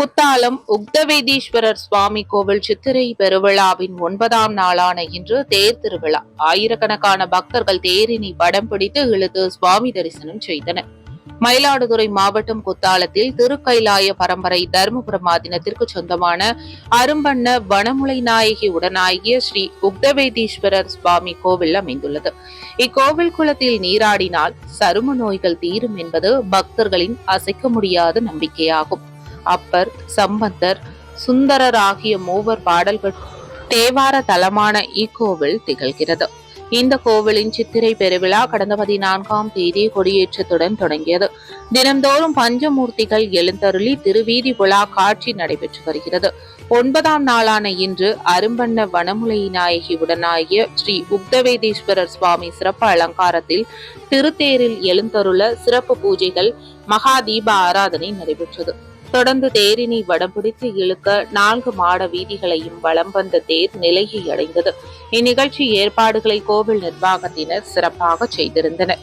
குத்தாலம் உக்தவேதீஸ்வரர் சுவாமி கோவில் சித்திரை பெருவிழாவின் ஒன்பதாம் நாளான இன்று தேர் திருவிழா. ஆயிரக்கணக்கான பக்தர்கள் தேரினை படம் பிடித்து இழுத்து சுவாமி தரிசனம் செய்தனர். மயிலாடுதுறை மாவட்டம் குத்தாலத்தில் திருக்கைலாய பரம்பரை தருமபுரம் ஆதீனத்திற்கு சொந்தமான அரும்பண்ண வனமுலை நாயகி உடனாகிய ஸ்ரீ உக்தவேதீஸ்வரர் சுவாமி கோவில் அமைந்துள்ளது. இக்கோவில் குளத்தில் நீராடினால் சரும நோய்கள் தீரும் என்பது பக்தர்களின் அசைக்க முடியாத நம்பிக்கையாகும். அப்பர் சம்பந்தர் சுந்தரர் ஆகிய மூவர் பாடல்கள் தேவார தலமான இக்கோவில் திகழ்கிறது. இந்த கோவிலின் சித்திரை பெருவிழா கடந்த பதினான்காம் தேதி கொடியேற்றத்துடன் தொடங்கியது. தினம்தோறும் பஞ்சமூர்த்திகள் எழுந்தருளி திருவீதி விழா காட்சி நடைபெற்று வருகிறது. ஒன்பதாம் நாளான இன்று அரும்பண்ண வனமுலை நாயகி உடனாகிய ஸ்ரீ உக்தவேதீஸ்வரர் சுவாமி சிறப்பு அலங்காரத்தில் திருத்தேரில் எழுந்தருள சிறப்பு பூஜைகள் மகா தீப ஆராதனை நடைபெற்றது. தொடர்ந்து தேரினை வடம் பிடித்து இழுக்க நான்கு மாட வீதிகளையும் வலம் வந்த தேர் நிலையை அடைந்தது. இந்நிகழ்ச்சி ஏற்பாடுகளை கோவில் நிர்வாகத்தினர் சிறப்பாக செய்திருந்தனர்.